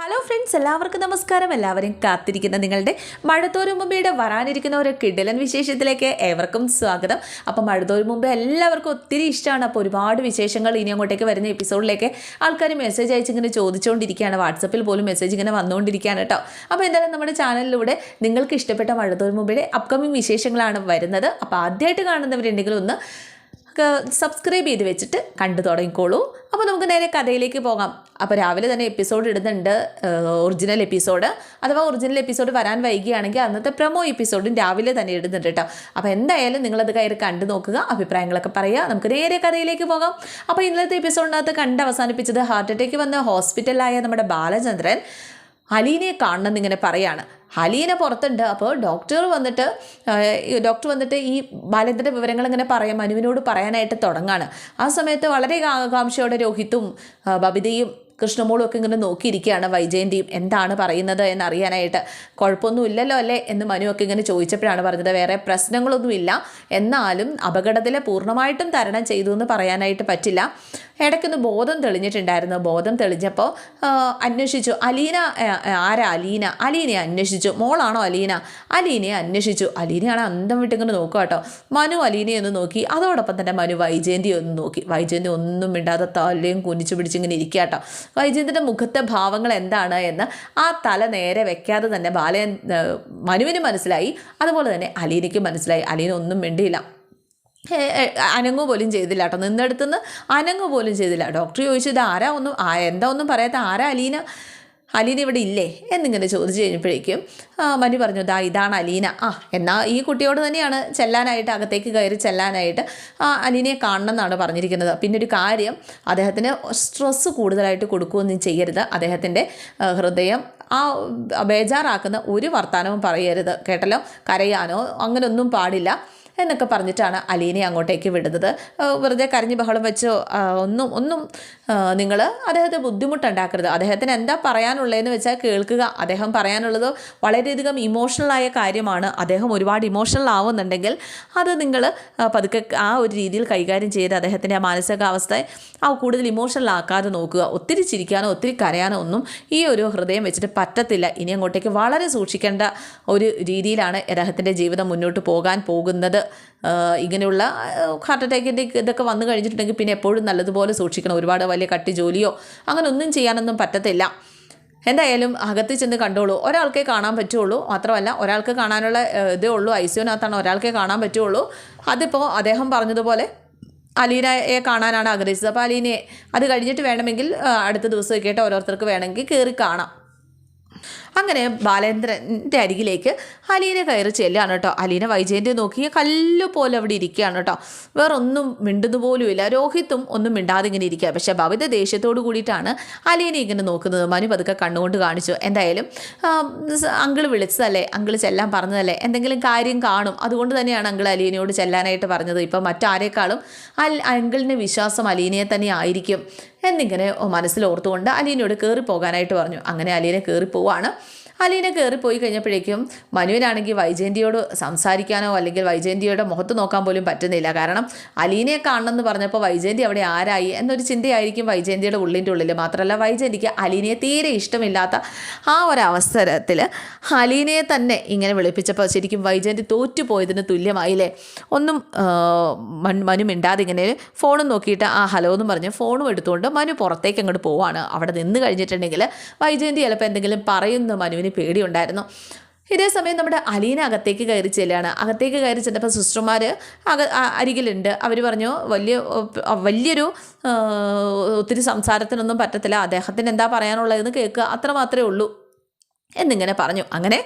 Hello friends എല്ലാവർക്കും നമസ്കാരം. എല്ലാവരും കാത്തിരിക്കുന്ന നിങ്ങളുടെ മഴത്തോരു മുമ്പയുടെ വരാനിരിക്കുന്ന ഒരു കിടിലൻ വിശേഷത്തിലേക്ക് ഏവർക്കും സ്വാഗതം. അപ്പോൾ മഴത്തോരു മുമ്പ് എല്ലാവർക്കും ഒത്തിരി ഇഷ്ടമാണ്. അപ്പോൾ ഒരുപാട് വിശേഷങ്ങൾ ഇനി അങ്ങോട്ടേക്ക് വരുന്ന എപ്പിസോഡിലേക്ക് ആൾക്കാർ മെസ്സേജ് അയച്ച് ഇങ്ങനെ ചോദിച്ചുകൊണ്ടിരിക്കുകയാണ് വാട്സപ്പിൽ പോലും മെസ്സേജ് ഇങ്ങനെ വന്നുകൊണ്ടിരിക്കുകയാണ് കേട്ടോ. അപ്പോൾ എന്തായാലും നമ്മുടെ ചാനലിലൂടെ നിങ്ങൾക്ക് ഇഷ്ടപ്പെട്ട മഴത്തോരു മുമ്പയുടെ അപ്കമിങ് വിശേഷങ്ങളാണ് വരുന്നത്. അപ്പോൾ ആദ്യമായിട്ട് കാണുന്നവരുണ്ടെങ്കിൽ ഒന്ന് സബ്സ്ക്രൈബ് ചെയ്ത് വെച്ചിട്ട് കണ്ടു തുടങ്ങിക്കോളൂ. അപ്പോൾ നമുക്ക് നേരെ കഥയിലേക്ക് പോകാം. അപ്പോൾ രാവിലെ തന്നെ എപ്പിസോഡ് ഇടുന്നുണ്ട് ഒറിജിനൽ എപ്പിസോഡ് അഥവാ ഒറിജിനൽ എപ്പിസോഡ് വരാൻ വൈകിയാണെങ്കിൽ അന്നത്തെ പ്രൊമോ എപ്പിസോഡും രാവിലെ തന്നെ ഇടുന്നുണ്ട് കേട്ടോ. അപ്പോൾ എന്തായാലും നിങ്ങളത് കയറി കണ്ടു നോക്കുക അഭിപ്രായങ്ങളൊക്കെ പറയുക. നമുക്ക് നേരെ കഥയിലേക്ക് പോകാം. അപ്പോൾ ഇന്നത്തെ എപ്പിസോഡിനകത്ത് കണ്ട് അവസാനിപ്പിച്ചത് ഹാർട്ട് അറ്റാക്ക് വന്ന ഹോസ്പിറ്റലായ നമ്മുടെ ബാലചന്ദ്രൻ. അലീനയെ കാണണം എന്നിങ്ങനെ പറയാണ്. ഹലീന പുറത്തുണ്ട്. അപ്പോൾ ഡോക്ടർ വന്നിട്ട് ഡോക്ടർ വന്നിട്ട് ഈ ബാലേന്ദ്രന്റെ വിവരങ്ങൾ ഇങ്ങനെ പറയാം. മനുവിനോട് പറയാനായിട്ട് തുടങ്ങാണ്. ആ സമയത്ത് വളരെ ആകാംക്ഷയോടെ രോഹിത്തും ബബിതയും കൃഷ്ണമോളും ഒക്കെ ഇങ്ങനെ നോക്കിയിരിക്കുകയാണ് വൈജയന്തിയും. എന്താണ് പറയുന്നത് എന്നറിയാനായിട്ട് കുഴപ്പമൊന്നും ഇല്ലല്ലോ അല്ലേ എന്ന് മനു ഒക്കെ ഇങ്ങനെ ചോദിച്ചപ്പോഴാണ് പറഞ്ഞത്. വേറെ പ്രശ്നങ്ങളൊന്നുമില്ല. എന്നാലും അപകടത്തിലെ പൂർണമായിട്ടും തരണം ചെയ്തു എന്ന് പറയാനായിട്ട് പറ്റില്ല. ഇടയ്ക്കൊന്ന് ബോധം തെളിഞ്ഞിട്ടുണ്ടായിരുന്നു. ബോധം തെളിഞ്ഞപ്പോൾ അന്വേഷിച്ചു. അലീന ആരാ അലീന? അലീനയെ അന്വേഷിച്ചു. മോളാണോ അലീന? അലീനയെ അന്വേഷിച്ചു. അലീനയാണ് അന്തം വിട്ടിങ്ങനെ നോക്കുക കേട്ടോ. മനു അലീനയെ ഒന്ന് നോക്കി. അതോടൊപ്പം തന്നെ മനു വൈജയന്തി ഒന്ന് നോക്കി. വൈജയന്തി ഒന്നും മിണ്ടാതെ തലയും കുനിച്ചു പിടിച്ചിങ്ങനെ ഇരിക്കുക കേട്ടോ. വൈജയന്തിന്റെ മുഖത്തെ ഭാവങ്ങൾ എന്താണ് എന്ന് ആ തല നേരെ വെക്കാതെ തന്നെ ബാലയൻ മനുവിന് മനസ്സിലായി. അതുപോലെ തന്നെ അലീനയ്ക്ക് മനസ്സിലായി. അലീന ഒന്നും അനങ്ങു പോലും ചെയ്തില്ല കേട്ടോ. നിന്നെടുത്തുനിന്ന് അനങ്ങു പോലും ചെയ്തില്ല. ഡോക്ടർ ചോദിച്ചത് ആരാ ഒന്നും എന്താ ഒന്നും പറയാത്ത ആരാ അലീന? അലീന ഇവിടെ ഇല്ലേ? എന്നിങ്ങനെ ചോദിച്ചു കഴിഞ്ഞപ്പോഴേക്കും മനു പറഞ്ഞു ദാ ഇതാണ് അലീന. ആ എന്നാൽ ഈ കുട്ടിയോട് തന്നെയാണ് ചെല്ലാനായിട്ട് അകത്തേക്ക് കയറി ചെല്ലാനായിട്ട് ആ അലീനയെ കാണണം എന്നാണ് പറഞ്ഞിരിക്കുന്നത്. പിന്നെ ഒരു കാര്യം അദ്ദേഹത്തിന് സ്ട്രെസ്സ് കൂടുതലായിട്ട് കൊടുക്കുകയൊന്നും ചെയ്യരുത്. അദ്ദേഹത്തിന്റെ ഹൃദയം ആ ബേജാറാക്കുന്ന ഒരു വർത്തമാനവും പറയരുത്. കേട്ടല്ലോ? കരയാനോ? അങ്ങനെയൊന്നും പാടില്ല. എന്നൊക്കെ പറഞ്ഞിട്ടാണ് അലീനെ അങ്ങോട്ടേക്ക് വിടുന്നത്. വെറുതെ കരഞ്ഞ് ബഹളം വെച്ചോ ഒന്നും ഒന്നും നിങ്ങൾ അദ്ദേഹത്തെ ബുദ്ധിമുട്ടുണ്ടാക്കരുത്. അദ്ദേഹത്തിന് എന്താ പറയാനുള്ളതെന്ന് വെച്ചാൽ കേൾക്കുക. അദ്ദേഹം പറയാനുള്ളത് വളരെയധികം ഇമോഷണലായ കാര്യമാണ്. അദ്ദേഹം ഒരുപാട് ഇമോഷണൽ ആവുന്നുണ്ടെങ്കിൽ അത് നിങ്ങൾ പതുക്കെ ആ ഒരു രീതിയിൽ കൈകാര്യം ചെയ്ത് അദ്ദേഹത്തിന്റെ ആ മാനസികാവസ്ഥയെ ആ കൂടുതൽ ഇമോഷണൽ ആക്കാതെ നോക്കുക. ഒത്തിരി ചിരിക്കാനോ ഒത്തിരി കരയാനോ ഒന്നും ഈ ഒരു ഹൃദയം വെച്ചിട്ട് പറ്റത്തില്ല. ഇനി അങ്ങോട്ടേക്ക് വളരെ സൂക്ഷിക്കേണ്ട ഒരു രീതിയിലാണ് അദ്ദേഹത്തിന്റെ ജീവിതം മുന്നോട്ട് പോകാൻ പോകുന്നത്. ഇങ്ങനെയുള്ള ഹാർട്ട് അറ്റാക്കിന്റെ ഇതൊക്കെ വന്നു കഴിഞ്ഞിട്ടുണ്ടെങ്കിൽ പിന്നെ എപ്പോഴും നല്ലതുപോലെ സൂക്ഷിക്കണം. ഒരുപാട് വലിയ കട്ടി ജോലിയോ അങ്ങനെ ഒന്നും ചെയ്യാനൊന്നും പറ്റത്തില്ല. എന്തായാലും അകത്ത് ചെന്ന് കണ്ടോളൂ. ഒരാൾക്കേ കാണാൻ പറ്റുള്ളൂ. മാത്രമല്ല ഒരാൾക്ക് കാണാനുള്ള ഇതേ ഉള്ളൂ. ഐ സിയുനകത്താണ് ഒരാൾക്കേ കാണാൻ പറ്റുള്ളൂ. അതിപ്പോൾ അദ്ദേഹം പറഞ്ഞതുപോലെ അലീനയെ കാണാനാണ് ആഗ്രഹിച്ചത്. അപ്പോൾ അലീനയെ അത് കഴിഞ്ഞിട്ട് വേണമെങ്കിൽ അടുത്ത ദിവസമൊക്കെ ആയിട്ട് ഓരോരുത്തർക്ക് വേണമെങ്കിൽ കയറി കാണാം. അങ്ങനെ ബാലേന്ദ്രന്റെ അരികിലേക്ക് അലീന കയറി ചെല്ലുകയാണ് കേട്ടോ. അലീന വൈജയന്റെ നോക്കി കല്ല് പോലെ അവിടെ ഇരിക്കുകയാണ് കേട്ടോ. വേറെ ഒന്നും മിണ്ടുന്ന പോലുമില്ല. രോഹിത്തും ഒന്നും മിണ്ടാതെ ഇങ്ങനെ ഇരിക്കുക പക്ഷേ ഭവിത ദേഷ്യത്തോട് കൂടിയിട്ടാണ് അലീനെ ഇങ്ങനെ നോക്കുന്നത്. മനു പതുക്കെ കണ്ണുകൊണ്ട് കാണിച്ചു. എന്തായാലും അങ്കിൾ വിളിച്ചതല്ലേ? അങ്കിൾ ചെല്ലാൻ പറഞ്ഞതല്ലേ? എന്തെങ്കിലും കാര്യം കാണും. അതുകൊണ്ട് തന്നെയാണ് അങ്കിൾ അലീനയോട് ചെല്ലാനായിട്ട് പറഞ്ഞത്. ഇപ്പം മറ്റാരേക്കാളും അൽ അങ്കിളിന്റെ വിശ്വാസം അലീനയെ തന്നെ ആയിരിക്കും. എന്നിങ്ങനെ മനസ്സിൽ ഓർത്തുകൊണ്ട് അലീനയോട് കയറി പോകാനായിട്ട് പറഞ്ഞു. അങ്ങനെ അലീന കയറി പോവാണ് അലീന പോയി കഴിഞ്ഞപ്പോഴേക്കും മനുവിനാണെങ്കിൽ വൈജയന്തിയോട് സംസാരിക്കാനോ അല്ലെങ്കിൽ വൈജയന്തിയുടെ മുഖത്ത് നോക്കാൻ പോലും പറ്റുന്നില്ല. കാരണം അലീനയെ കാണണമെന്ന് പറഞ്ഞപ്പോൾ വൈജയന്തി അവിടെ ആരായി എന്നൊരു ചിന്തയായിരിക്കും വൈജയന്തിയുടെ ഉള്ളിന്റെ ഉള്ളിൽ മാത്രമല്ല വൈജയന്തിക്ക് അലീനയെ തീരെ ഇഷ്ടമില്ലാത്ത ആ ഒരു അലീനയെ തന്നെ ഇങ്ങനെ വിളിപ്പിച്ചപ്പോൾ ശരിക്കും വൈജയന്തി തോറ്റുപോയതിന് തുല്യമായില്ലേ ഒന്നും മനു മിണ്ടാതെ ഇങ്ങനെ ഫോണും നോക്കിയിട്ട് ആ ഹലോ എന്ന് പറഞ്ഞ് ഫോണും എടുത്തുകൊണ്ട് മനു പുറത്തേക്ക് അങ്ങോട്ട് പോവാണ്. അവിടെ നിന്ന് കഴിഞ്ഞിട്ടുണ്ടെങ്കിൽ വൈജയന്തി ചിലപ്പോൾ എന്തെങ്കിലും പറയുന്നു മനുവിന് പേടിയുണ്ടായിരുന്നു. ഇതേ സമയം നമ്മുടെ അലീന അകത്തേക്ക് കയറി ചെല്ലുകയാണ്. അകത്തേക്ക് കയറി ചെന്നപ്പോൾ സിസ്റ്റർമാർ അക അരികിലുണ്ട്. അവർ പറഞ്ഞു വലിയ വലിയൊരു ഒത്തിരി സംസാരത്തിനൊന്നും പറ്റത്തില്ല. അദ്ദേഹത്തിന് എന്താ പറയാനുള്ളതെന്ന് കേൾക്കുക. അത്ര മാത്രമേ ഉള്ളൂ. എന്നിങ്ങനെ പറഞ്ഞു. അങ്ങനെ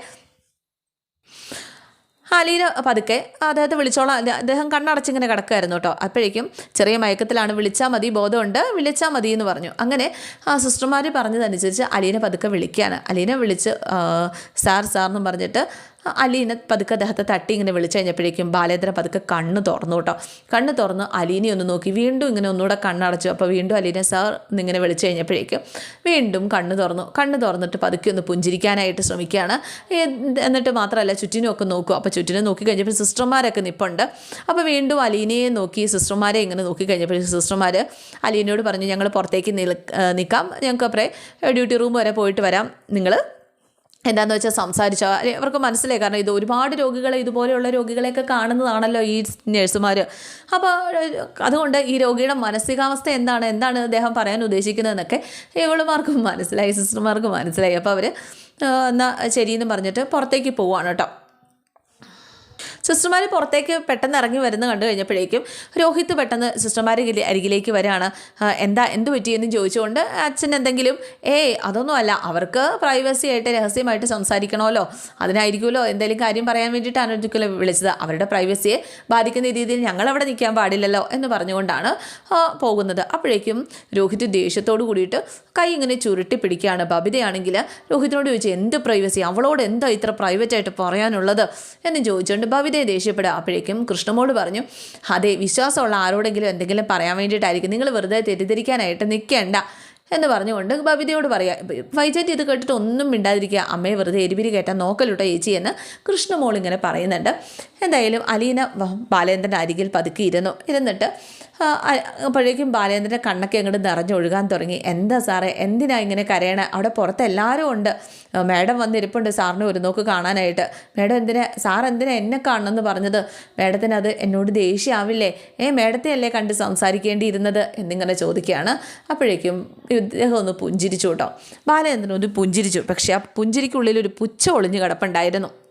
അലീന പതുക്കെ അദ്ദേഹത്തെ വിളിച്ചോളാം. അദ്ദേഹം കണ്ണടച്ചിങ്ങനെ കിടക്കുമായിരുന്നു കേട്ടോ. അപ്പോഴേക്കും ചെറിയ മയക്കത്തിലാണ് വിളിച്ചാൽ മതി ബോധമുണ്ട് വിളിച്ചാൽ മതി എന്ന് പറഞ്ഞു. അങ്ങനെ ആ സിസ്റ്റർമാർ പറഞ്ഞതനുസരിച്ച് അലീന പതുക്കെ വിളിക്കുകയാണ് അലീന വിളിച്ച് സാർ സാർ എന്നും പറഞ്ഞിട്ട് അലീന പതുക്കെ അദ്ദേഹത്തെ തട്ടി ഇങ്ങനെ വിളിച്ചു കഴിഞ്ഞപ്പോഴേക്കും ബാലേന്ദ്രൻ പതുക്കെ കണ്ണ് തുറന്നു കേട്ടോ. കണ്ണ് തുറന്ന് അലീനെ ഒന്ന് നോക്കി. വീണ്ടും ഇങ്ങനെ ഒന്നുകൂടെ കണ്ണടച്ചു. അപ്പോൾ വീണ്ടും അലീനെ സാർ എന്നിങ്ങനെ വിളിച്ചു കഴിഞ്ഞപ്പോഴേക്കും വീണ്ടും കണ്ണ് തുറന്നു. കണ്ണ് തുറന്നിട്ട് പതുക്കെ ഒന്ന് പുഞ്ചിരിക്കാനായിട്ട് ശ്രമിക്കുകയാണ്. എന്നിട്ട് മാത്രമല്ല ചുറ്റിനൊക്കെ നോക്കും. അപ്പോൾ ചുറ്റിനെ നോക്കി കഴിഞ്ഞപ്പോൾ സിസ്റ്റർമാരൊക്കെ നിപ്പുണ്ട്. അപ്പോൾ വീണ്ടും അലീനയെ നോക്കി സിസ്റ്റർമാരെ ഇങ്ങനെ നോക്കി കഴിഞ്ഞപ്പോൾ സിസ്റ്റർമാർ അലീനയോട് പറഞ്ഞു ഞങ്ങൾ പുറത്തേക്ക് നിൽ നിൽക്കാം. ഞങ്ങൾക്ക് അപ്പറേ ഡ്യൂട്ടി റൂം വരെ പോയിട്ട് വരാം. നിങ്ങൾ എന്താണെന്ന് വെച്ചാൽ സംസാരിച്ചോ അവർക്ക് മനസ്സിലായി. കാരണം ഇത് ഒരുപാട് രോഗികളെ ഇതുപോലെയുള്ള രോഗികളെയൊക്കെ കാണുന്നതാണല്ലോ ഈ നഴ്സുമാർ അപ്പോൾ അതുകൊണ്ട് ഈ രോഗിയുടെ മാനസികാവസ്ഥ എന്താണ്? എന്താണ് അദ്ദേഹം പറയാൻ ഉദ്ദേശിക്കുന്നതെന്നൊക്കെ ഇവളുമാർക്കും മനസ്സിലായി സിസ്റ്റർമാർക്കും മനസ്സിലായി. അപ്പോൾ അവർ എന്നാൽ ശരിയെന്ന് പറഞ്ഞിട്ട് പുറത്തേക്ക് പോവാണ് കേട്ടോ. സിസ്റ്റർമാർ പുറത്തേക്ക് പെട്ടെന്ന് ഇറങ്ങി വരുന്ന കണ്ടു കഴിഞ്ഞപ്പോഴേക്കും രോഹിത് പെട്ടെന്ന് സിസ്റ്റർമാരെ അരികിലേക്ക് വരികയാണ്. എന്താ എന്ത് പറ്റിയെന്ന് ചോദിച്ചുകൊണ്ട് അച്ഛൻ എന്തെങ്കിലും ഏയ് അതൊന്നുമല്ല അവർക്ക് പ്രൈവസി ആയിട്ട് രഹസ്യമായിട്ട് സംസാരിക്കണമല്ലോ. അതിനായിരിക്കുമല്ലോ എന്തെങ്കിലും കാര്യം പറയാൻ വേണ്ടിയിട്ടാണ് ഒരിക്കലും വിളിച്ചത്. അവരുടെ പ്രൈവസിയെ ബാധിക്കുന്ന രീതിയിൽ ഞങ്ങൾ അവിടെ നിൽക്കാൻ പാടില്ലല്ലോ എന്ന് പറഞ്ഞുകൊണ്ടാണ് പോകുന്നത്. അപ്പോഴേക്കും രോഹിത് ദേഷ്യത്തോട് കൂടിയിട്ട് കൈ ഇങ്ങനെ ചുരുട്ടി പിടിക്കുകയാണ്. ബബിതയാണെങ്കിൽ രോഹിത്തിനോട് ചോദിച്ചു എന്ത് പ്രൈവസി അവളോട് എന്താ ഇത്ര പ്രൈവറ്റായിട്ട് പറയാനുള്ളത്? എന്ന് ചോദിച്ചുകൊണ്ട് ബബിതയെ ദേഷ്യപ്പെടുക. അപ്പോഴേക്കും കൃഷ്ണമോട് പറഞ്ഞു അതെ വിശ്വാസമുള്ള ആരോടെങ്കിലും എന്തെങ്കിലും പറയാൻ വേണ്ടിയിട്ടായിരിക്കും. നിങ്ങൾ വെറുതെ തെറ്റിദ്ധരിക്കാനായിട്ട് നിൽക്കേണ്ട. എന്ന് പറഞ്ഞുകൊണ്ട് ബബിതയോട് പറയുക വൈജയന്തി ഇത് കേട്ടിട്ട് ഒന്നും മിണ്ടാതിരിക്കുക. അമ്മയെ വെറുതെ എരിപിരി കയറ്റാൻ നോക്കലുട്ടോ ചേച്ചി എന്ന് കൃഷ്ണമോൾ ഇങ്ങനെ പറയുന്നുണ്ട്. എന്തായാലും അലീന ബാലേന്ദ്രന്റെ അരികിൽ പതുക്കി ഇരുന്നു ഇരുന്നിട്ട് അപ്പോഴേക്കും ബാലേന്ദ്രന്റെ കണ്ണൊക്കെ അങ്ങോട്ട് നിറഞ്ഞൊഴുകാൻ തുടങ്ങി. എന്താ സാറേ എന്തിനാ ഇങ്ങനെ കരയണേ? അവിടെ പുറത്ത് എല്ലാവരും ഉണ്ട്. മാഡം വന്നിരിപ്പുണ്ട് സാറിനെ ഒരു നോക്ക് കാണാനായിട്ട്. മാഡം എന്തിനാ സാർ എന്തിനാ എന്നെ കാണണമെന്ന് പറഞ്ഞത്? മാഡത്തിന് അത് എന്നോട് ദേഷ്യമാവില്ലേ? ഏ മാഡത്തെ അല്ലേ കണ്ട് സംസാരിക്കേണ്ടിയിരുന്നത്? എന്നിങ്ങനെ ചോദിക്കുകയാണ്. അപ്പോഴേക്കും ഇദ്ദേഹം ഒന്ന് പുഞ്ചിരിച്ചു കേട്ടോ. ബാലേന്ദ്രൻ ഒന്ന് പുഞ്ചിരിച്ചു. പക്ഷേ ആ പുഞ്ചിരിക്കുള്ളിൽ ഒരു പുച്ഛ ഒളിഞ്ഞു കിടപ്പുണ്ടായിരുന്നു.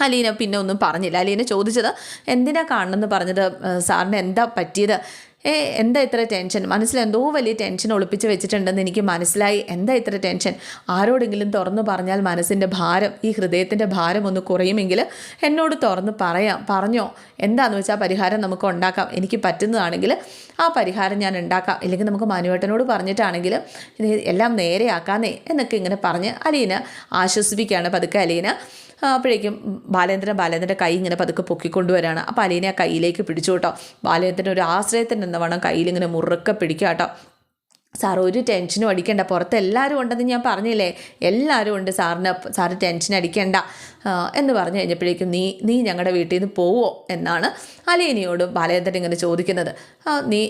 അലീന പിന്നെ ഒന്നും പറഞ്ഞില്ല. അലീന ചോദിച്ചത് എന്തിനാ കാണണമെന്ന് പറഞ്ഞത്? സാറിന് എന്താ പറ്റിയത്? ഏ എന്താ ഇത്ര ടെൻഷൻ? മനസ്സിൽ എന്തോ വലിയ ടെൻഷൻ ഒളിപ്പിച്ച് വെച്ചിട്ടുണ്ടെന്ന് എനിക്ക് മനസ്സിലായി. എന്താ ഇത്ര ടെൻഷൻ? ആരോടെങ്കിലും തുറന്നു പറഞ്ഞാൽ മനസ്സിന്റെ ഭാരം ഈ ഹൃദയത്തിന്റെ ഭാരം ഒന്ന് കുറയുമെങ്കിൽ എന്നോട് തുറന്ന് പറയാം. പറഞ്ഞോ? എന്താണെന്ന് വെച്ചാൽ പരിഹാരം നമുക്ക് ഉണ്ടാക്കാം. എനിക്ക് പറ്റുന്നതാണെങ്കിൽ ആ പരിഹാരം ഞാൻ ഉണ്ടാക്കാം. ഇല്ലെങ്കിൽ നമുക്ക് മനുവേട്ടനോട് പറഞ്ഞിട്ടാണെങ്കിൽ ഇത് എല്ലാം നേരെയാക്കാന്നേ എന്നൊക്കെ ഇങ്ങനെ പറഞ്ഞ് അലീന ആശ്വസിപ്പിക്കുകയാണ് പതുക്കെ അലീന. അപ്പോഴേക്കും ബാലേന്ദ്രൻ ബാലേന്ദ്രന്റെ കൈ ഇങ്ങനെ പതുക്കെ പൊക്കിക്കൊണ്ടുവരാണ്. അപ്പോൾ അലീനെ ആ കയ്യിലേക്ക് പിടിച്ചു കേട്ടോ. ബാലേന്ദ്രൻ ഒരു ആശ്രയത്തിന് എന്ന വേണം കയ്യിലിങ്ങനെ മുറുക്കെ പിടിക്കുക കേട്ടോ. സാർ ഒരു ടെൻഷനും അടിക്കേണ്ട. പുറത്ത് എല്ലാവരും ഉണ്ടെന്ന് ഞാൻ പറഞ്ഞില്ലേ? എല്ലാവരും ഉണ്ട് സാറിന്. സാർ ടെൻഷൻ അടിക്കണ്ട. എന്ന് പറഞ്ഞു കഴിഞ്ഞപ്പോഴേക്കും നീ നീ ഞങ്ങളുടെ വീട്ടിൽ നിന്ന് പോവോ എന്നാണ് അലീനയോട് ബാലേന്ദ്രൻ ഇങ്ങനെ ചോദിക്കുന്നത്. നീ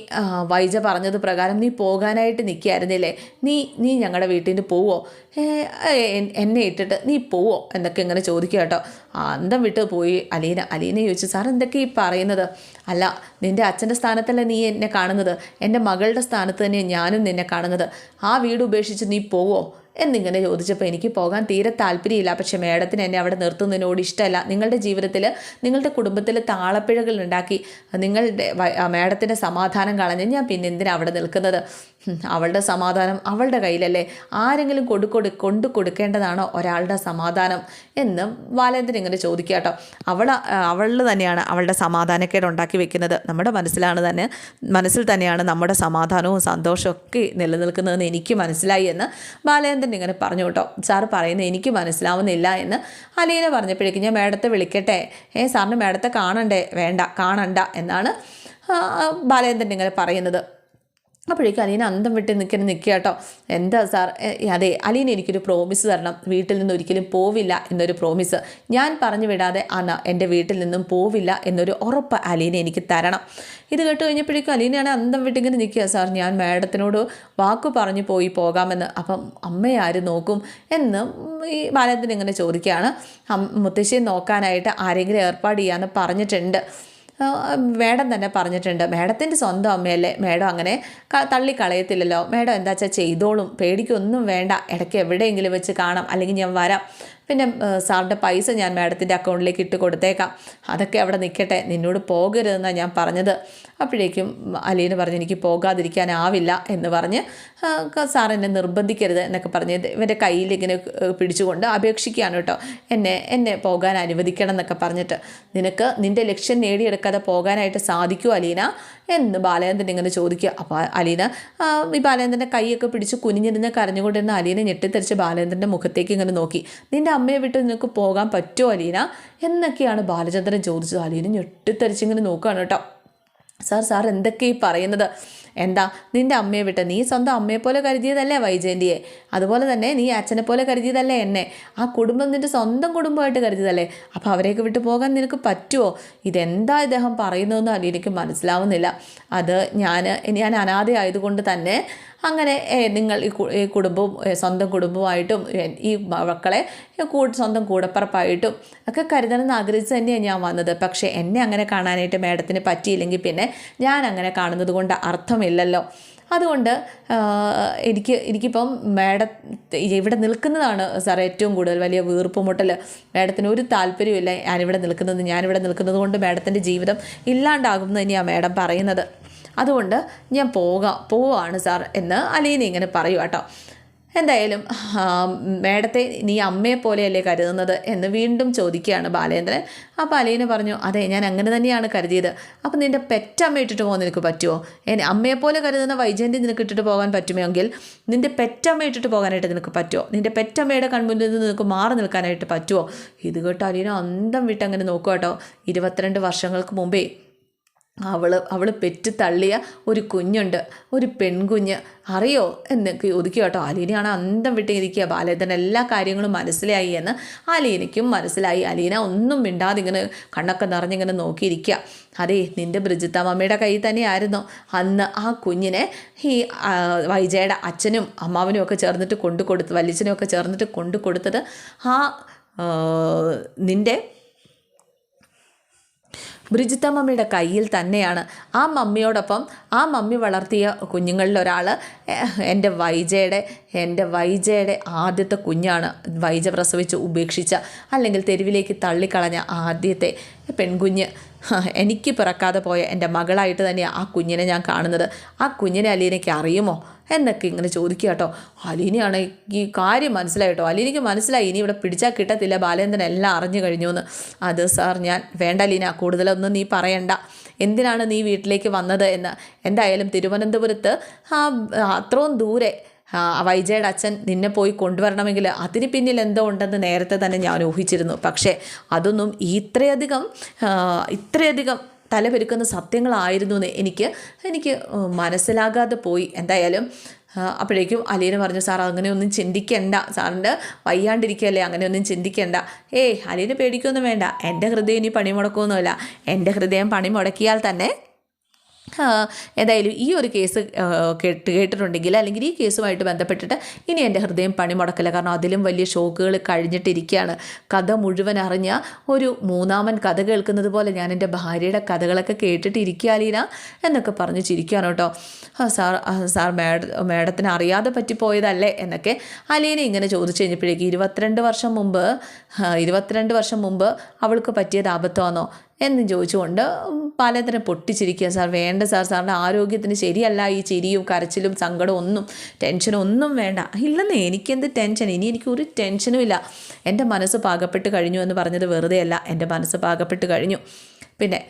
വൈജ പറഞ്ഞത് പ്രകാരം നീ പോകാനായിട്ട് നിൽക്കുകയായിരുന്നില്ലേ നീ നീ ഞങ്ങളുടെ വീട്ടിൽ നിന്ന് പോവോ എന്നെ ഇട്ടിട്ട് നീ പോവോ? എന്നൊക്കെ ഇങ്ങനെ ചോദിക്കുക കേട്ടോ. അന്തം വിട്ട് പോയി അലീന. അലീന ചോദിച്ചു സാർ എന്തൊക്കെ ഈ പറയുന്നത്? അല്ല നിന്റെ അച്ഛന്റെ സ്ഥാനത്തല്ല നീ എന്നെ കാണുന്നത്. എന്റെ മകളുടെ സ്ഥാനത്ത് തന്നെ ഞാനും നിന്നെ കാണുന്നത്. ആ വീട് ഉപേക്ഷിച്ച് നീ പോവോ? എന്നിങ്ങനെ ചോദിച്ചപ്പോൾ എനിക്ക് പോകാൻ തീരെ താല്പര്യമില്ല. പക്ഷേ മേഡത്തിന് എന്നെ അവിടെ നിർത്തുന്നതിനോട് ഇഷ്ടമല്ല. നിങ്ങളുടെ ജീവിതത്തിൽ നിങ്ങളുടെ കുടുംബത്തിൽ താളപ്പിഴകൾ ഉണ്ടാക്കി നിങ്ങളുടെ മേഡത്തിന്റെ സമാധാനം കളഞ്ഞ് ഞാൻ പിന്നെ എന്തിനാണ് അവിടെ നിൽക്കുന്നത്? അവളുടെ സമാധാനം അവളുടെ കയ്യിലല്ലേ? ആരെങ്കിലും കൊടുക്കൊടു കൊണ്ടു കൊടുക്കേണ്ടതാണോ ഒരാളുടെ സമാധാനം? എന്ന് ബാലേന്ദ്രൻ ഇങ്ങനെ ചോദിക്കുക കേട്ടോ. അവൾ അവളിൽ തന്നെയാണ് അവളുടെ സമാധാനക്കേട് ഉണ്ടാക്കി വെക്കുന്നത്. നമ്മുടെ മനസ്സിലാണ് തന്നെ മനസ്സിൽ തന്നെയാണ് നമ്മുടെ സമാധാനവും സന്തോഷവും ഒക്കെ നിലനിൽക്കുന്നതെന്ന് എനിക്ക് മനസ്സിലായി എന്ന് ബാലേന്ദ്രൻ ഇങ്ങനെ പറഞ്ഞു കേട്ടോ. സാറ് പറയുന്നത് എനിക്ക് മനസ്സിലാവുന്നില്ല എന്ന് അലീന പറഞ്ഞപ്പോഴേക്കും ഞാൻ മേഡത്തെ വിളിക്കട്ടെ. ഏ സാറിന് മേഡത്തെ കാണണ്ടേ? വേണ്ട കാണണ്ട എന്നാണ് ബാലേന്ദ്രൻ ഇങ്ങനെ പറയുന്നത്. അപ്പോഴേക്കും അലീന അന്തം വിട്ട് നിൽക്കുന്ന നിൽക്കുക കേട്ടോ. എന്താ സാർ? അതെ അലീന എനിക്കൊരു പ്രോമിസ് തരണം. വീട്ടിൽ നിന്ന് ഒരിക്കലും പോവില്ല എന്നൊരു പ്രോമിസ് ഞാൻ പറഞ്ഞു വിടാതെ അന്ന എന്റെ വീട്ടിൽ നിന്നും പോവില്ല എന്നൊരു ഉറപ്പ് അലീന എനിക്ക് തരണം. ഇത് കേട്ട് കഴിഞ്ഞപ്പോഴേക്കും അലീനയാണ് അന്തം വിട്ടിങ്ങനെ നിൽക്കുക സാർ ഞാൻ മാഡത്തിനോട് വാക്ക് പറഞ്ഞു പോയി പോകാമെന്ന്. അപ്പം അമ്മയെ ആര് നോക്കും എന്ന് ഈ ബാലത്തിന് ഇങ്ങനെ ചോദിക്കുകയാണ്. മുത്തശ്ശിയെ നോക്കാനായിട്ട് ആരെങ്കിലും ഏർപ്പാട് ചെയ്യാമെന്ന് പറഞ്ഞിട്ടുണ്ട്. മേഡം തന്നെ പറഞ്ഞിട്ടുണ്ട്. മേഡത്തിന്റെ സ്വന്തം അമ്മയല്ലേ? മേഡം അങ്ങനെ തള്ളിക്കളയത്തില്ലല്ലോ. മേഡം എന്താ വെച്ചാൽ ചെയ്തോളും. പേടിക്കൊന്നും വേണ്ട. ഇടയ്ക്ക് എവിടെയെങ്കിലും വെച്ച് കാണാം. അല്ലെങ്കിൽ ഞാൻ വരാം. പിന്നെ സാറിന്റെ പൈസ ഞാൻ മാഡത്തിന്റെ അക്കൗണ്ടിലേക്ക് ഇട്ട് കൊടുത്തേക്കാം. അതൊക്കെ അവിടെ നിൽക്കട്ടെ നിന്നോട് പോകരുതെന്നാണ് ഞാൻ പറഞ്ഞത്. അപ്പോഴേക്കും അലീന പറഞ്ഞ് എനിക്ക് പോകാതിരിക്കാനാവില്ല എന്ന് പറഞ്ഞ് സാർ എന്നെ നിർബന്ധിക്കരുത് എന്നൊക്കെ പറഞ്ഞ് ഇവന്റെ കയ്യിൽ ഇങ്ങനെ പിടിച്ചുകൊണ്ട് അപേക്ഷിക്കുകയാണ് കേട്ടോ. എന്നെ എന്നെ പോകാൻ അനുവദിക്കണം എന്നൊക്കെ പറഞ്ഞിട്ട്. നിനക്ക് നിന്റെ ലക്ഷ്യം നേടിയെടുക്കാതെ പോകാനായിട്ട് സാധിക്കുമോ അലീന? എന്ന് ബാലേന്ദ്രൻ ഇങ്ങനെ ചോദിക്കുക. അപ്പോൾ അലീന ഈ ബാലേന്ദ്രന്റെ കൈയൊക്കെ പിടിച്ച് കുനിഞ്ഞിരുന്ന് കരഞ്ഞുകൊണ്ടിരുന്ന അലീന ഞെട്ടിത്തെറിച്ച് ബാലേന്ദ്രന്റെ മുഖത്തേക്ക് ഇങ്ങനെ നോക്കി. നിന്റെ അമ്മയെ വിട്ട് നിനക്ക് പോകാൻ പറ്റുമോ അലീന? എന്നൊക്കെയാണ് ബാലചന്ദ്രൻ ചോദിച്ചത്. അലീന ഞെട്ടിത്തെറിച്ച് ഇങ്ങനെ നോക്കുകയാണ് കേട്ടോ. സാർ സാർ എന്തൊക്കെ ഈ പറയുന്നത്? എന്താ നിന്റെ അമ്മയെ വിട്ട്? നീ സ്വന്തം അമ്മയെ പോലെ കരുതിയതല്ലേ വൈജയന്തിയെ? അതുപോലെ തന്നെ നീ അച്ഛനെ പോലെ കരുതിയതല്ലേ എന്നെ. ആ കുടുംബം നിന്റെ സ്വന്തം കുടുംബമായിട്ട് കരുതിയതല്ലേ. അപ്പോൾ അവരെയൊക്കെ വിട്ടു പോകാൻ നിനക്ക് പറ്റുമോ ഇതെന്താ ഇദ്ദേഹം പറയുന്നതെന്ന് എനിക്ക് മനസ്സിലാവുന്നില്ല. അത് ഞാൻ ഞാൻ അനാഥയായതുകൊണ്ട് തന്നെ അങ്ങനെ നിങ്ങൾ ഈ കുടുംബവും സ്വന്തം കുടുംബമായിട്ടും ഈ മക്കളെ സ്വന്തം കൂടപ്പറപ്പായിട്ടും ഒക്കെ കരുതണമെന്ന് ആഗ്രഹിച്ച് തന്നെയാണ് ഞാൻ വന്നത്. പക്ഷേ എന്നെ അങ്ങനെ കാണാനായിട്ട് മേഡത്തിന് പറ്റിയില്ലെങ്കിൽ പിന്നെ ഞാൻ അങ്ങനെ കാണുന്നത് കൊണ്ട് അർത്ഥമില്ലല്ലോ. അതുകൊണ്ട് എനിക്ക് എനിക്കിപ്പം മേഡ ഇവിടെ നിൽക്കുന്നതാണ് സാർ ഏറ്റവും കൂടുതൽ വലിയ വീർപ്പുമുട്ടൽ മേഡത്തിന് ഒരു താല്പര്യമില്ല ഞാനിവിടെ നിൽക്കുന്നത്. ഞാനിവിടെ നിൽക്കുന്നത് കൊണ്ട് മേഡത്തിന്റെ ജീവിതം ഇല്ലാണ്ടാകും എന്ന് തന്നെയാണ് മേഡം പറയുന്നത്. അതുകൊണ്ട് ഞാൻ പോകാം പോവാണ് സാർ എന്ന് അലീന ഇങ്ങനെ പറയൂ കേട്ടോ എന്തായാലും മേഡത്തെ നീ അമ്മയെ പോലെയല്ലേ കരുതുന്നത് എന്ന് വീണ്ടും ചോദിക്കുകയാണ് ബാലേന്ദ്രൻ. അപ്പോൾ അലീന പറഞ്ഞു അതെ ഞാൻ അങ്ങനെ തന്നെയാണ് കരുതിയത്. അപ്പോൾ നിന്റെ പെറ്റമ്മ ഇട്ടിട്ട് പോകാൻ നിനക്ക് പറ്റുമോ എന്നെ അമ്മയെപ്പോലെ കരുതുന്ന വൈജയന്തി നിനക്ക് ഇട്ടിട്ട് പോകാൻ പറ്റുമെങ്കിൽ നിന്റെ പെറ്റമ്മ ഇട്ടിട്ട് പോകാനായിട്ട് നിനക്ക് പറ്റുമോ നിന്റെ പെറ്റമ്മയുടെ കൺമുന്നിൽ നിന്ന് നിനക്ക് മാറി നിൽക്കാനായിട്ട് പറ്റുമോ ഇത് കേട്ടോ അലീന അന്തം വിട്ട് അങ്ങനെ നോക്കുക കേട്ടോ ഇരുപത്തിരണ്ട് വർഷങ്ങൾക്ക് മുമ്പേ അവൾ അവൾ പെറ്റ് തള്ളിയ ഒരു കുഞ്ഞുണ്ട് ഒരു പെൺകുഞ്ഞ്. അറിയോ? എന്നൊക്കെ ഒതുക്കി കേട്ടോ. അലീനയാണ് അന്തം വിട്ടിരിക്കുക. ബാലചന്ദ്രൻ എല്ലാ കാര്യങ്ങളും മനസ്സിലായി എന്ന് അലീനയ്ക്കും മനസ്സിലായി. അലീന ഒന്നും മിണ്ടാതെ ഇങ്ങനെ കണ്ണൊക്കെ നിറഞ്ഞിങ്ങനെ നോക്കിയിരിക്കുക. അതേ നിന്റെ ബ്രിജിത്ത മമ്മിയുടെ കയ്യിൽ തന്നെയായിരുന്നു. അന്ന് ആ കുഞ്ഞിനെ ഈ വൈജയുടെ അച്ഛനും അമ്മാവനും ഒക്കെ ചേർന്നിട്ട് കൊണ്ടു കൊടുത്ത് വല്യച്ഛനും ഒക്കെ ചേർന്നിട്ട് കൊണ്ടു കൊടുത്തത് ആ ആ, നിന്റെ ബ്രിജിത്ത മമ്മിയുടെ കയ്യിൽ തന്നെയാണ്. ആ മമ്മിയോടൊപ്പം ആ മമ്മി വളർത്തിയ കുഞ്ഞുങ്ങളിൽ ഒരാൾ എന്റെ വൈജയുടെ എന്റെ വൈജയുടെ ആദ്യത്തെ കുഞ്ഞാണ്. വൈജ പ്രസവിച്ച് ഉപേക്ഷിച്ച അല്ലെങ്കിൽ തെരുവിലേക്ക് തള്ളിക്കളഞ്ഞ ആദ്യത്തെ പെൺകുഞ്ഞ്. എനിക്ക് പിറക്കാതെ പോയ എന്റെ മകളായിട്ട് തന്നെയാണ് ആ കുഞ്ഞിനെ ഞാൻ കാണുന്നത്. ആ കുഞ്ഞിനെ അലീനയ്ക്ക് അറിയുമോ? എന്നൊക്കെ ഇങ്ങനെ ചോദിക്കുക കേട്ടോ. അലീനയാണ് ഈ കാര്യം മനസ്സിലായി കേട്ടോ. അലീനയ്ക്ക് മനസ്സിലായി. ഇനി ഇവിടെ പിടിച്ചാൽ കിട്ടത്തില്ല. ബാലേന്ദ്രൻ എല്ലാം അറിഞ്ഞു കഴിഞ്ഞു എന്ന്. അത് സാർ ഞാൻ വേണ്ട അലീന കൂടുതലൊന്നും നീ പറയണ്ട. എന്തിനാണ് നീ വീട്ടിലേക്ക് വന്നത് എന്ന്? എന്തായാലും തിരുവനന്തപുരത്ത് ആ അത്രയും ദൂരെ വൈജയുടെ അച്ഛൻ നിന്നെ പോയി കൊണ്ടുവരണമെങ്കിൽ അതിന് പിന്നിൽ എന്തോ ഉണ്ടെന്ന് നേരത്തെ തന്നെ ഞാൻ ഊഹിച്ചിരുന്നു. പക്ഷേ അതൊന്നും ഇത്രയധികം ഇത്രയധികം തലപെരുക്കുന്ന സത്യങ്ങളായിരുന്നു എന്ന് എനിക്ക് എനിക്ക് മനസ്സിലാകാതെ പോയി. എന്തായാലും അപ്പോഴേക്കും അലീന പറഞ്ഞു സാർ അങ്ങനെയൊന്നും ചിന്തിക്കണ്ട. സാറിന്റെ വയ്യാണ്ടിരിക്കുകയല്ലേ അങ്ങനെയൊന്നും ചിന്തിക്കണ്ട. ഏയ് അലീന പേടിക്കൊന്നും വേണ്ട. എന്റെ ഹൃദയം ഇനി പണി മുടക്കുമൊന്നുമില്ല എന്റെ ഹൃദയം പണിമുടക്കിയാൽ തന്നെ ഏതായാലും ഈ ഒരു കേസ് കേട്ട് കേട്ടിട്ടുണ്ടെങ്കിൽ അല്ലെങ്കിൽ ഈ കേസുമായിട്ട് ബന്ധപ്പെട്ടിട്ട് ഇനി എന്റെ ഹൃദയം പണി മുടക്കില്ല കാരണം അതിലും വലിയ ഷോക്കുകൾ കഴിഞ്ഞിട്ടിരിക്കുകയാണ്. കഥ മുഴുവൻ അറിഞ്ഞ ഒരു മൂന്നാമൻ കഥ കേൾക്കുന്നത് പോലെ ഞാൻ എന്റെ ഭാര്യയുടെ കഥകളൊക്കെ കേട്ടിട്ട് ഇരിക്കാലീന എന്നൊക്കെ പറഞ്ഞ് ചിരിക്കുകയാണ് കേട്ടോ. സാർ സാർ മാഡ മാഡത്തിന് അറിയാതെ പറ്റിപ്പോയതല്ലേ എന്നൊക്കെ അലീന ഇങ്ങനെ ചോദിച്ചു കഴിഞ്ഞപ്പോഴേക്ക് ഇരുപത്തിരണ്ട് വർഷം മുമ്പ് ഇരുപത്തിരണ്ട് വർഷം മുമ്പ് അവൾക്ക് പറ്റിയത് അബദ്ധമാണോ എന്ന് ചോദിച്ചുകൊണ്ട് പലതരം പൊട്ടിച്ചിരിക്കുക സാർ. വേണ്ട സാർ സാറിന്റെ ആരോഗ്യത്തിന് ശരിയല്ല ഈ ചിരിയും കരച്ചിലും സങ്കടവും ഒന്നും ടെൻഷനും ഒന്നും വേണ്ട. ഇല്ലെന്ന് എനിക്കെന്ത് ടെൻഷൻ? ഇനി എനിക്ക് ഒരു ടെൻഷനും ഇല്ല. എന്റെ മനസ്സ് പാകപ്പെട്ട് കഴിഞ്ഞു എന്ന് പറഞ്ഞത് വെറുതെയല്ല എന്റെ മനസ്സ് പാകപ്പെട്ട് കഴിഞ്ഞു. പിന്നെ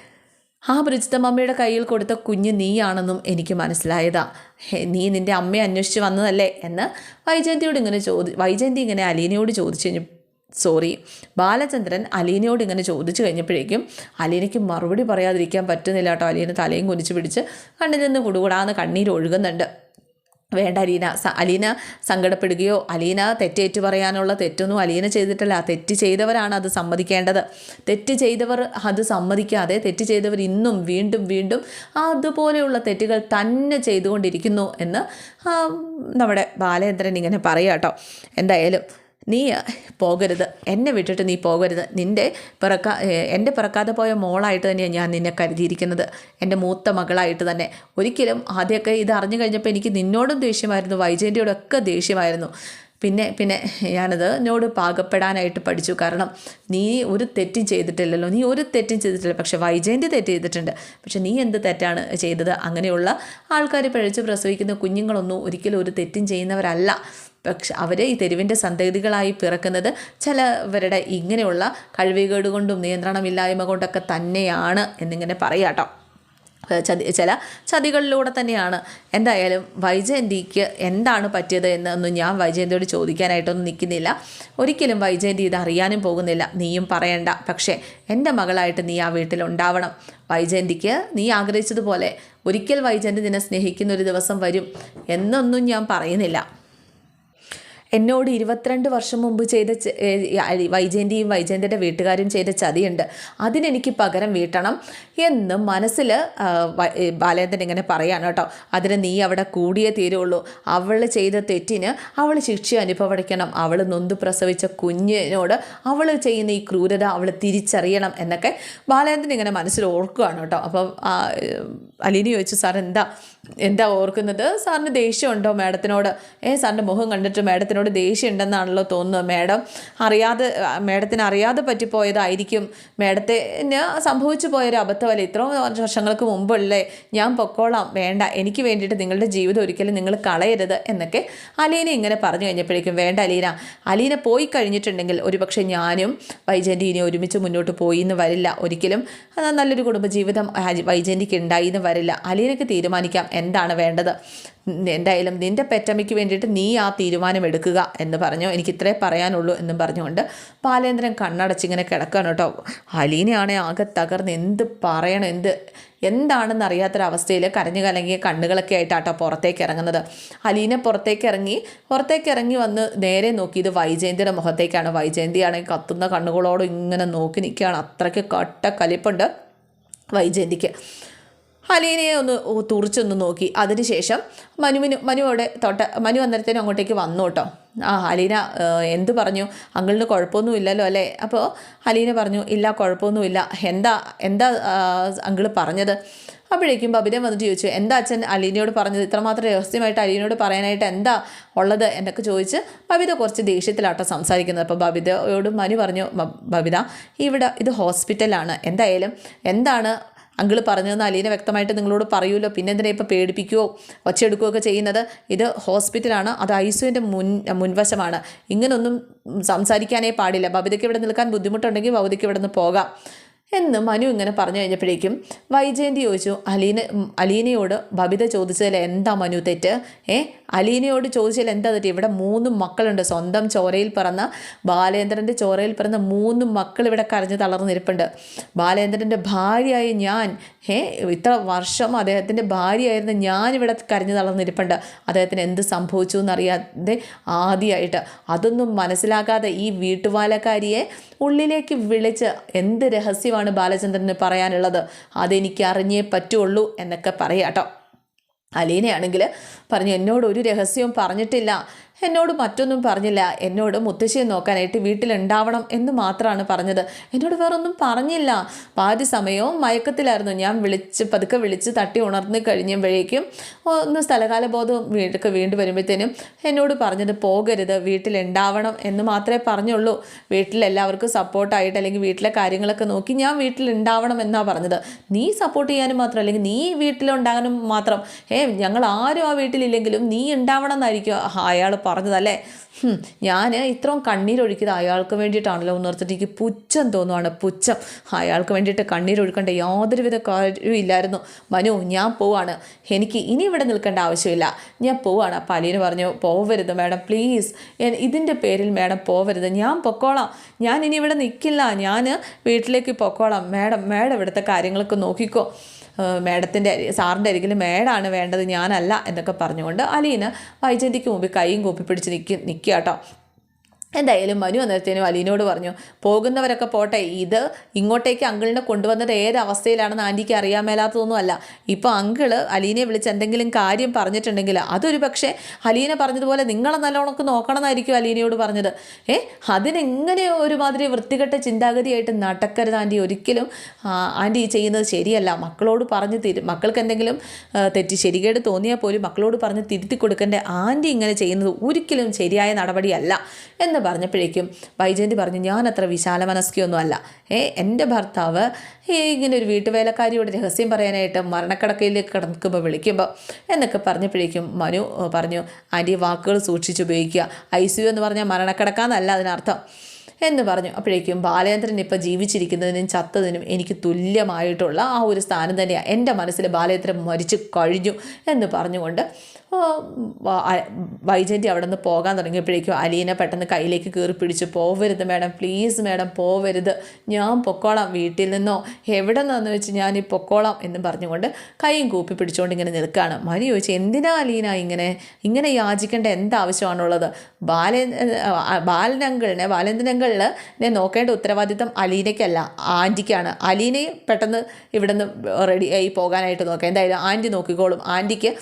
ആ ബ്രിജിത്ത കയ്യിൽ കൊടുത്ത കുഞ്ഞ് നീയാണെന്നും എനിക്ക് മനസ്സിലായതാ. നീ നിന്റെ അമ്മയെ അന്വേഷിച്ച് വന്നതല്ലേ എന്ന് വൈജയന്തിയോട് ഇങ്ങനെ ചോദി വൈജയന്തി ഇങ്ങനെ അലീനയോട് ചോദിച്ചു കഴിഞ്ഞു സോറി ബാലചന്ദ്രൻ അലീനയോട് ഇങ്ങനെ ചോദിച്ചു കഴിഞ്ഞപ്പോഴേക്കും അലീനയ്ക്ക് മറുപടി പറയാതിരിക്കാൻ പറ്റുന്നില്ല കേട്ടോ. അലീന തലയും കുനിച്ച് പിടിച്ച് കണ്ണിൽ നിന്ന് കുടുകൂടാന്ന് കണ്ണീർ ഒഴുകുന്നുണ്ട്. വേണ്ട അലീന അലീന സങ്കടപ്പെടുകയോ അലീന തെറ്റേറ്റു പറയാനുള്ള തെറ്റൊന്നും അലീന ചെയ്തിട്ടില്ല. തെറ്റ് ചെയ്തവരാണ് അത് സമ്മതിക്കേണ്ടത്. തെറ്റ് ചെയ്തവർ അത് സമ്മതിക്കാതെ തെറ്റ് ചെയ്തവർ ഇന്നും വീണ്ടും വീണ്ടും അതുപോലെയുള്ള തെറ്റുകൾ തന്നെ ചെയ്തുകൊണ്ടിരിക്കുന്നു എന്ന് നമ്മുടെ ബാലേന്ദ്രൻ ഇങ്ങനെ പറയാം കേട്ടോ. എന്തായാലും നീ പോകരുത്. എന്നെ വിട്ടിട്ട് നീ പോകരുത്. നിന്റെ പിറക്കാ എന്റെ പിറക്കാതെ പോയ മോളായിട്ട് തന്നെയാണ് ഞാൻ നിന്നെ കരുതിയിരിക്കുന്നത്. എന്റെ മൂത്ത മകളായിട്ട് തന്നെ. ഒരിക്കലും ആദ്യമൊക്കെ ഇത് അറിഞ്ഞു കഴിഞ്ഞപ്പോൾ എനിക്ക് നിന്നോടും ദേഷ്യമായിരുന്നു. വൈജയന്റെയോടൊക്കെ ദേഷ്യമായിരുന്നു. പിന്നെ പിന്നെ ഞാനത് എന്നോട് പാകപ്പെടാനായിട്ട് പഠിച്ചു. കാരണം നീ ഒരു തെറ്റും ചെയ്തിട്ടില്ലല്ലോ. നീ ഒരു തെറ്റും ചെയ്തിട്ടില്ല. പക്ഷേ വൈജയന്റെ തെറ്റ് ചെയ്തിട്ടുണ്ട്. പക്ഷേ നീ എന്ത് തെറ്റാണ് ചെയ്തത്? അങ്ങനെയുള്ള ആൾക്കാർ പഴിച്ച് പ്രസവിക്കുന്ന കുഞ്ഞുങ്ങളൊന്നും ഒരിക്കലും ഒരു തെറ്റും ചെയ്യുന്നവരല്ല. പക്ഷെ അവർ ഈ തെരുവിന്റെ സന്തതികളായി പിറക്കുന്നത് ചിലവരുടെ ഇങ്ങനെയുള്ള കഴിവുകേട് കൊണ്ടും നിയന്ത്രണമില്ലായ്മ കൊണ്ടൊക്കെ തന്നെയാണ് എന്നിങ്ങനെ പറയാട്ടോ ചതി ചില ചതികളിലൂടെ തന്നെയാണ്. എന്തായാലും വൈജയന്തിക്ക് എന്താണ് പറ്റിയത് എന്നൊന്നും ഞാൻ വൈജയന്തിയോട് ചോദിക്കാനായിട്ടൊന്നും നിൽക്കുന്നില്ല. ഒരിക്കലും വൈജയന്തി ഇത് അറിയാനും പോകുന്നില്ല. നീയും പറയണ്ട. പക്ഷേ എന്റെ മകളായിട്ട് നീ ആ വീട്ടിലുണ്ടാവണം വൈജയന്തിക്ക് നീ ആഗ്രഹിച്ചതുപോലെ ഒരിക്കൽ വൈജയന്തി നിന്നെ സ്നേഹിക്കുന്ന ഒരു ദിവസം വരും എന്നൊന്നും ഞാൻ പറയുന്നില്ല. എന്നോട് ഇരുപത്തിരണ്ട് വർഷം മുമ്പ് ചെയ്ത വൈജയന്തിയും വൈജയന്തിയുടെ വീട്ടുകാരും ചെയ്ത ചതിയുണ്ട്. അതിനെനിക്ക് പകരം വീട്ടണം എന്ന് മനസ്സിൽ ബാലേന്ദ്രൻ ഇങ്ങനെ പറയാണ് കേട്ടോ. അതിന് നീ അവിടെ കൂടിയേ തീരുള്ളൂ. അവൾ ചെയ്ത തെറ്റിന് അവൾ ശിക്ഷ അനുഭവിക്കണം. അവൾ നൊന്ത് പ്രസവിച്ച കുഞ്ഞിനോട് അവൾ ചെയ്യുന്ന ഈ ക്രൂരത അവൾ തിരിച്ചറിയണം എന്നൊക്കെ ബാലേന്ദ്രൻ ഇങ്ങനെ മനസ്സിൽ ഓർക്കുകയാണ് കേട്ടോ. അപ്പം അലീനി ചോദിച്ചു സാർ എന്താ എന്താ ഓർക്കുന്നത്? സാറിന് ദേഷ്യമുണ്ടോ മാഡത്തിനോട്? ഏ സാറിന്റെ മുഖം കണ്ടിട്ട് മാഡത്തിനോട് ദേഷ്യം ഉണ്ടെന്നാണല്ലോ തോന്നുന്നത്. മാഡം അറിയാതെ മാഡത്തിന് അറിയാതെ പറ്റിപ്പോയതായിരിക്കും. മാഡത്തിന് സംഭവിച്ചു പോയൊരു അബദ്ധമല്ല? ഇത്രയും വർഷങ്ങൾക്ക് മുമ്പല്ലേ ഞാൻ പൊക്കോളാം. വേണ്ട. എനിക്ക് വേണ്ടിയിട്ട് നിങ്ങളുടെ ജീവിതം ഒരിക്കലും നിങ്ങൾ കളയരുത് എന്നൊക്കെ അലീന ഇങ്ങനെ പറഞ്ഞു കഴിഞ്ഞപ്പോഴേക്കും വേണ്ട അലീന. അലീന പോയി കഴിഞ്ഞിട്ടുണ്ടെങ്കിൽ ഒരുപക്ഷെ ഞാനും വൈജയന്തി ഇനി ഒരുമിച്ച് മുന്നോട്ട് പോയി എന്ന് വരില്ല. ഒരിക്കലും നല്ലൊരു കുടുംബജീവിതം വൈജയന്തിക്ക് ഉണ്ടായി എന്ന് വരില്ല. അലീനക്ക് തീരുമാനിക്കാം. എന്താണ് വേണ്ടത്? എന്തായാലും നിന്റെ പെറ്റമ്മയ്ക്ക് വേണ്ടിയിട്ട് നീ ആ തീരുമാനം എടുക്കുക എന്ന് പറഞ്ഞു. എനിക്ക് ഇത്രേ പറയാനുള്ളൂ എന്നും പറഞ്ഞുകൊണ്ട് ബാലേന്ദ്രൻ കണ്ണടച്ചിങ്ങനെ കിടക്കുകയാണ് കേട്ടോ. അലീനയാണെ ആകെ തകർന്ന് എന്ത് പറയണം എന്ത് എന്താണെന്ന് അറിയാത്തൊരവസ്ഥയിൽ കരഞ്ഞു കലങ്ങിയ കണ്ണുകളൊക്കെ ആയിട്ടാട്ടോ പുറത്തേക്ക് ഇറങ്ങുന്നത്. അലീന പുറത്തേക്ക് ഇറങ്ങി പുറത്തേക്ക് ഇറങ്ങി വന്ന് നേരെ നോക്കിയത് വൈജയന്തിയുടെ മുഖത്തേക്കാണ്. വൈജയന്തിയാണെങ്കിൽ കത്തുന്ന കണ്ണുകളോട് ഇങ്ങനെ നോക്കി നിൽക്കുകയാണ്. അത്രയ്ക്ക് കട്ട കലിപ്പുണ്ട് വൈജയന്തിക്ക്. അലീനയെ ഒന്ന് തുറിച്ചൊന്ന് നോക്കി. അതിനുശേഷം മനുവിന് മനു അവിടെ തൊട്ട മനു അന്നേരത്തേനും അങ്ങോട്ടേക്ക് വന്നു കേട്ടോ. ആ ഹലീന എന്ത് പറഞ്ഞു? അങ്കിളിന് കുഴപ്പമൊന്നും ഇല്ലല്ലോ അല്ലേ? അപ്പോൾ ഹലീന പറഞ്ഞു ഇല്ല കുഴപ്പമൊന്നുമില്ല. എന്താ എന്താ അങ്കിൾ പറഞ്ഞത്? അപ്പോഴേക്കും ബബിനെ വന്നിട്ട് ചോദിച്ചു എന്താ അച്ഛൻ അലീനയോട് പറഞ്ഞത്? ഇത്രമാത്രം രഹസ്യമായിട്ട് അലീനയോട് പറയാനായിട്ട് എന്താ ഉള്ളത് എന്നൊക്കെ ചോദിച്ച് ബബിത കുറച്ച് ദേഷ്യത്തിലാട്ടോ സംസാരിക്കുന്നത്. അപ്പോൾ ബബിതയോട് മനു പറഞ്ഞു "ബ- ബബിത ഇവിടെ ഇത് ഹോസ്പിറ്റലാണ്. എന്തായാലും എന്താണ് അങ്കിൾ പറഞ്ഞതെന്ന് അലീന വ്യക്തമായിട്ട് നിങ്ങളോട് പറയൂലോ? പിന്നെ എന്തിനാ ഇപ്പോൾ പേടിപ്പിക്കുകയോ ഒച്ചയെടുക്കുകയോ ഒക്കെ ചെയ്യുന്നത്? ഇത് ഹോസ്പിറ്റലാണ് അത് ഐസുവിന്റെ മുൻ മുൻവശമാണ്. ഇങ്ങനൊന്നും സംസാരിക്കാനേ പാടില്ല. ബബിതയ്ക്ക് ഇവിടെ നിൽക്കാൻ ബുദ്ധിമുട്ടുണ്ടെങ്കിൽ ബബിതയ്ക്ക് ഇവിടെ നിന്ന് പോകാം. എന്ന് മനു ഇങ്ങനെ പറഞ്ഞു കഴിഞ്ഞപ്പോഴേക്കും വൈജയന്തി ചോദിച്ചു അലീന അലീനയോട് ബബിത ചോദിച്ചതിൽ എന്താ മനു തെറ്റ്? ഏ അലീനയോട് ചോദിച്ചതിൽ എന്താ തെറ്റ്? ഇവിടെ മൂന്ന് മക്കളുണ്ട്. സ്വന്തം ചോരയിൽ പിറന്ന ബാലേന്ദ്രന്റെ ചോരയിൽ പിറന്ന മൂന്ന് മക്കൾ ഇവിടെ കരഞ്ഞ് തളർന്നിരിപ്പുണ്ട് ബാലേന്ദ്രന്റെ ഭാര്യയായ ഞാൻ ഏ ഇത്ര വർഷം അദ്ദേഹത്തിന്റെ ഭാര്യയായിരുന്ന ഞാനിവിടെ കരഞ്ഞ് തളർന്നിരിപ്പുണ്ട് അദ്ദേഹത്തിന് എന്ത് സംഭവിച്ചു എന്നറിയാതെ ആദ്യമായിട്ട് അതൊന്നും മനസ്സിലാക്കാതെ ഈ വീട്ടുവാലക്കാരിയെ ഉള്ളിലേക്ക് വിളിച്ച് എന്ത് രഹസ്യമാണ് ബാലചന്ദ്രന് പറയാനുള്ളത്. അതെനിക്ക് അറിഞ്ഞേ പറ്റുള്ളൂ എന്നൊക്കെ പറയാട്ടോ അലീനയാണെങ്കിൽ പറഞ്ഞു എന്നോട് ഒരു രഹസ്യവും പറഞ്ഞിട്ടില്ല. എന്നോട് മറ്റൊന്നും പറഞ്ഞില്ല. എന്നോട് മുത്തശ്ശിയെ നോക്കാനായിട്ട് വീട്ടിലുണ്ടാവണം എന്ന് മാത്രമാണ് പറഞ്ഞത്. എന്നോട് വേറൊന്നും പറഞ്ഞില്ല. പാതി സമയവും മയക്കത്തിലായിരുന്നു. ഞാൻ വിളിച്ച് പതുക്കെ വിളിച്ച് തട്ടി ഉണർന്ന് കഴിഞ്ഞപ്പോഴേക്കും ഒന്ന് സ്ഥലകാല ബോധം വീടൊക്കെ വീണ്ടും വരുമ്പോഴത്തേനും എന്നോട് പറഞ്ഞത് പോകരുത്. വീട്ടിലുണ്ടാവണം എന്ന് മാത്രമേ പറഞ്ഞുള്ളൂ. വീട്ടിലെല്ലാവർക്കും സപ്പോർട്ടായിട്ട് അല്ലെങ്കിൽ വീട്ടിലെ കാര്യങ്ങളൊക്കെ നോക്കി ഞാൻ വീട്ടിലുണ്ടാവണം എന്നാണ് പറഞ്ഞത്. നീ സപ്പോർട്ട് ചെയ്യാനും മാത്രം അല്ലെങ്കിൽ നീ വീട്ടിലുണ്ടാകാനും മാത്രം. ഏ ഞങ്ങൾ ആരും ആ വീട്ടിലില്ലെങ്കിലും നീ ഉണ്ടാവണം എന്നായിരിക്കും. അയാൾ പറഞ്ഞതല്ലേ? ഞാൻ ഇത്രയും കണ്ണീരൊഴുക്കിയത് അയാൾക്ക് വേണ്ടിയിട്ടാണല്ലോ എന്ന് ഓർത്തിട്ട് എനിക്ക് പുച്ഛം തോന്നുവാണ് പുച്ഛം. അയാൾക്ക് വേണ്ടിയിട്ട് കണ്ണീരൊഴുക്കേണ്ട യാതൊരുവിധ കാര്യവും ഇല്ലായിരുന്നു മനു ഞാൻ പോവാണ്. എനിക്ക് ഇനി ഇവിടെ നിൽക്കേണ്ട ആവശ്യമില്ല. ഞാൻ പോവാണ്. അപ്പം അലീന പറഞ്ഞു പോവരുത് മാഡം പ്ലീസ്. ഇതിന്റെ പേരിൽ മാഡം പോവരുത്. ഞാൻ പൊക്കോളാം. ഞാൻ ഇനി ഇവിടെ നിൽക്കില്ല ഞാൻ വീട്ടിലേക്ക് പൊക്കോളാം. മാഡം മാഡം ഇവിടുത്തെ കാര്യങ്ങളൊക്കെ നോക്കിക്കോ. മേഡത്തിന്റെ സാറിന്റെ അരികിൽ മേഡാണ് വേണ്ടത് ഞാനല്ല എന്നൊക്കെ പറഞ്ഞുകൊണ്ട് അലീന വൈജന്തിക്ക് മുമ്പിൽ കൈയും കൂപ്പി പിടിച്ച് നിൽക്കി നിൽക്കുക കേട്ടോ. എന്തായാലും മനു അന്നേരത്തേനും അലീനോട് പറഞ്ഞു പോകുന്നവരൊക്കെ പോട്ടെ ഇത് ഇങ്ങോട്ടേക്ക് അങ്കിളിനെ കൊണ്ടുവന്നത് ഏത് ആന്റിക്ക് അറിയാൻ മേലാത്തതൊന്നും അല്ല ഇപ്പോൾ അങ്കിൾ അലീനെ വിളിച്ച് എന്തെങ്കിലും കാര്യം പറഞ്ഞിട്ടുണ്ടെങ്കിൽ അതൊരു പക്ഷേ അലീന പറഞ്ഞതുപോലെ നിങ്ങളെ നല്ലോണക്ക് നോക്കണം എന്നായിരിക്കും അലീനയോട് പറഞ്ഞത്. ഏ അതിനെങ്ങനെ ഒരുമാതിരി വൃത്തികെട്ട ചിന്താഗതിയായിട്ട് നടക്കരുത് ആന്റി ഒരിക്കലും ആന്റി ചെയ്യുന്നത് ശരിയല്ല. മക്കളോട് പറഞ്ഞ് തിരു മക്കൾക്ക് എന്തെങ്കിലും തെറ്റ് ശരികേട് തോന്നിയാൽ പോലും മക്കളോട് പറഞ്ഞ് തിരുത്തി കൊടുക്കേണ്ട ആന്റി ഇങ്ങനെ ചെയ്യുന്നത് ഒരിക്കലും ശരിയായ നടപടിയല്ല. എന്ന് പറഞ്ഞപ്പോഴേക്കും വൈജയന്തി പറഞ്ഞു ഞാൻ അത്ര വിശാല മനസ്കിയൊന്നും അല്ല ഏ എന്റെ ഭർത്താവ് ഈ ഇങ്ങനെ ഒരു വീട്ടുവേലക്കാരിയോട് രഹസ്യം പറയാനായിട്ട് മരണക്കടക്കയിലേക്ക് കിടക്കുമ്പോൾ വിളിക്കുമ്പോൾ എന്നൊക്കെ പറഞ്ഞപ്പോഴേക്കും മനു പറഞ്ഞു ആന്റി വാക്കുകൾ സൂക്ഷിച്ചുപയോഗിക്കുക ഐ സി യു എന്ന് പറഞ്ഞാൽ മരണക്കിടക്കാന്നല്ല അതിനർത്ഥം. എന്ന് പറഞ്ഞു. അപ്പോഴേക്കും ബാലേന്ദ്രൻ ഇപ്പോൾ ജീവിച്ചിരിക്കുന്നതിനും ചത്തതിനും എനിക്ക് തുല്യമായിട്ടുള്ള ആ ഒരു സ്ഥാനം തന്നെയാണ് എന്റെ മനസ്സിൽ ബാലേന്ദ്രൻ മരിച്ചു കഴിഞ്ഞു എന്ന് പറഞ്ഞുകൊണ്ട് വൈജയന്തി അവിടെ നിന്ന് പോകാൻ തുടങ്ങിയപ്പോഴേക്കും അലീന പെട്ടെന്ന് കയ്യിലേക്ക് കയറി പിടിച്ച് പോവരുത് മാഡം പ്ലീസ് മാഡം പോവരുത്. ഞാൻ പൊക്കോളാം വീട്ടിൽ നിന്നോ? എവിടെ നിന്നെന്ന് വെച്ച് ഞാൻ ഈ പൊക്കോളാം എന്ന് പറഞ്ഞുകൊണ്ട് കൈയും കൂപ്പി പിടിച്ചുകൊണ്ട് ഇങ്ങനെ നിൽക്കുകയാണ് മരി ചോദിച്ചു എന്തിനാ അലീന ഇങ്ങനെ? ഇങ്ങനെ യാചിക്കേണ്ട എന്താവശ്യമാണുള്ളത്? ബാലേ ബാലനങ്കളിനെ ബാലേന്ദ്രനങ്കളിനെ നോക്കേണ്ട ഉത്തരവാദിത്തം അലീനയ്ക്കല്ല ആന്റിക്കാണ്. അലീനയും പെട്ടെന്ന് ഇവിടെ നിന്ന് റെഡി ആയി പോകാനായിട്ട് നോക്കാം. എന്തായാലും ആന്റി നോക്കിക്കോളും. ആന്റിക്ക്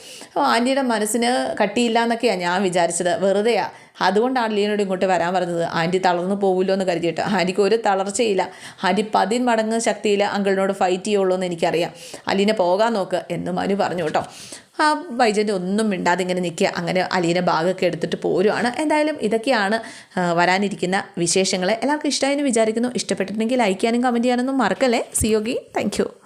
ആന്റിയുടെ മനസ്സിന് കട്ടിയില്ല എന്നൊക്കെയാണ് ഞാൻ വിചാരിച്ചത്. വെറുതെയാ. അതുകൊണ്ടാണ് ലീനോട് ഇങ്ങോട്ട് വരാൻ പറഞ്ഞത്. ആന്റി തളർന്നു പോകില്ലോ എന്ന് കരുതിയിട്ട്. ആന്റിക്ക് ഒരു തളർച്ചയില്ല. ആന്റി പതിൻ മടങ്ങ് ശക്തിയിൽ അങ്കിളിനോട് ഫൈറ്റ് ചെയ്യുള്ളൂ എന്ന് എനിക്കറിയാം. അലീനെ പോകാൻ നോക്ക് എന്ന് മനു പറഞ്ഞു കേട്ടോ. ആ വൈജന്റെ ഒന്നും മിണ്ടാതെ ഇങ്ങനെ നിൽക്കുക. അങ്ങനെ അലീനെ ഭാഗമൊക്കെ എടുത്തിട്ട് പോരുവാണ്. എന്തായാലും ഇതൊക്കെയാണ് വരാനിരിക്കുന്ന വിശേഷങ്ങൾ എല്ലാവർക്കും ഇഷ്ടമായി വിചാരിക്കുന്നു. ഇഷ്ടപ്പെട്ടിട്ടുണ്ടെങ്കിൽ ലൈക്ക് ചെയ്യാനും കമന്റ് ചെയ്യാനൊന്നും മറക്കല്ലേ. സിയോഗി താങ്ക്